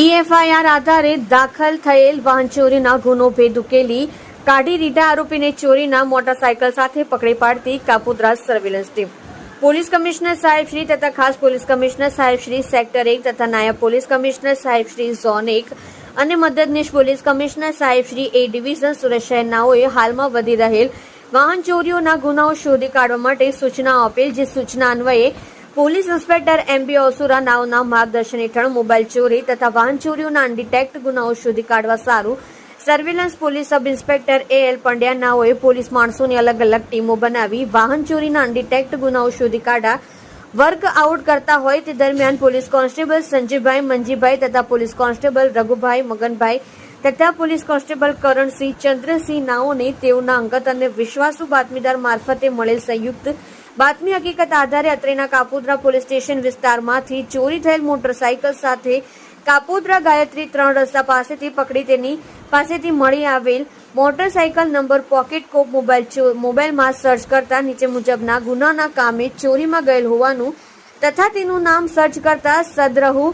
E-FIR આધારે દાખલ થયેલ વાહન ચોરીના ગુનો ભેદ ઉકેલી કાઢી દીધા આરોપીને ચોરીના મોટરસાયકલ સાથે પકડી પાડતી Kapodra surveillance team. Police commissioner સાહેબ શ્રી તથા ખાસ પોલીસ કમિશનર સાહેબ શ્રી સેક્ટર એક તથા નાયબ પોલીસ કમિશનર સાહેબ શ્રી ઝોન એક અને મદદનીશ પોલીસ કમિશનર સાહેબ શ્રી એ ડિવિઝન સુરત શહેરનાઓએ હાલમાં વધી રહેલ વાહન ચોરીઓના ગુનાઓ શોધી કાઢવા માટે સૂચના આપેલ, જે સૂચના અન્વયે પોલીસ ઇન્સ્પેક્ટર એમબી ઓસુરા નાવના માર્ગદર્શન હેઠળ મોબાઈલ ચોરી તથા વાહન ચોરીઓના અનડિટેક્ટ ગુનાઓ શોધી કાઢવા સારું surveillance police sub inspector A L Pandya નાઓએ police માણસોની અલગ અલગ ટીમો બનાવી વાહન ચોરીના અનડિટેક્ટ ગુનાઓ શોધી કાઢા. વર્ક આઉટ કરતા હોય તે દરમિયાન પોલીસ કોન્સ્ટેબલ સંજયભાઈ મંજીભાઈ તથા પોલીસ કોન્સ્ટેબલ રઘુભાઈ મગનભાઈ તથા પોલીસ કોન્સ્ટેબલ કરણસિંહ ચંદ્રસિંહ નાઓને તેઓના અંગત અને વિશ્વાસુ બાતમીદાર મારફતે મળેલ સંયુક્ત બાતમી હકીકત આધારે અત્રેના કાપોદ્રા પોલીસ સ્ટેશન વિસ્તારમાંથી ચોરી થયેલ મોટરસાયકલ સાથે કાપોદ્રા ગાયત્રી ત્રણ રસ્તા પાસેથી પકડી તેની પાસેથી મળી આવેલ motorcycle number pocket cop mobile મોબાઈલમાં સર્ચ કરતા નીચે મુજબના ગુનાના કામે ચોરીમાં ગયેલ હોવાનું તથા તેનું નામ સર્ચ કરતા સદરહુ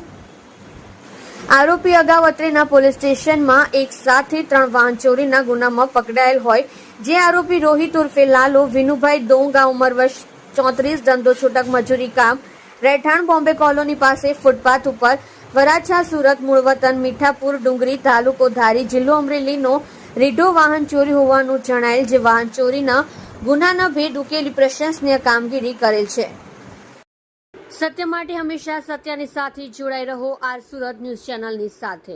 આરોપી અગાઉ અત્રેના પોલીસ સ્ટેશનમાં એક સાથે ત્રણ વાહન ચોરીના ગુનામાં પકડાયેલ હોય, જે આરોપી રોહિત ઉર્ફે લાલો, વિનુભાઈ દોંગા, ઉંમર વર્ષ ચોત્રીસ, ધંધો છૂટક, મજૂરી કામ, રહેઠાણ બોમ્બે કોલોની પાસે ફૂટપાથ ઉપર, વરાછા, સુરત મૂળ વતન મીઠાપુર, ડુંગરી તાલુકો ધારી જિલ્લો અમરેલીનો રીઢો વાહન ચોરી હોવાનું જણાયેલ, જે વાહન ચોરીના ગુનાના ભેદ ઉકેલી પ્રશંસનીય કામગીરી કરેલ છે. સત્ય માટે હંમેશા સત્યની સાથે જોડાઈ રહો આર સુરત ન્યૂઝ ચેનલની સાથે.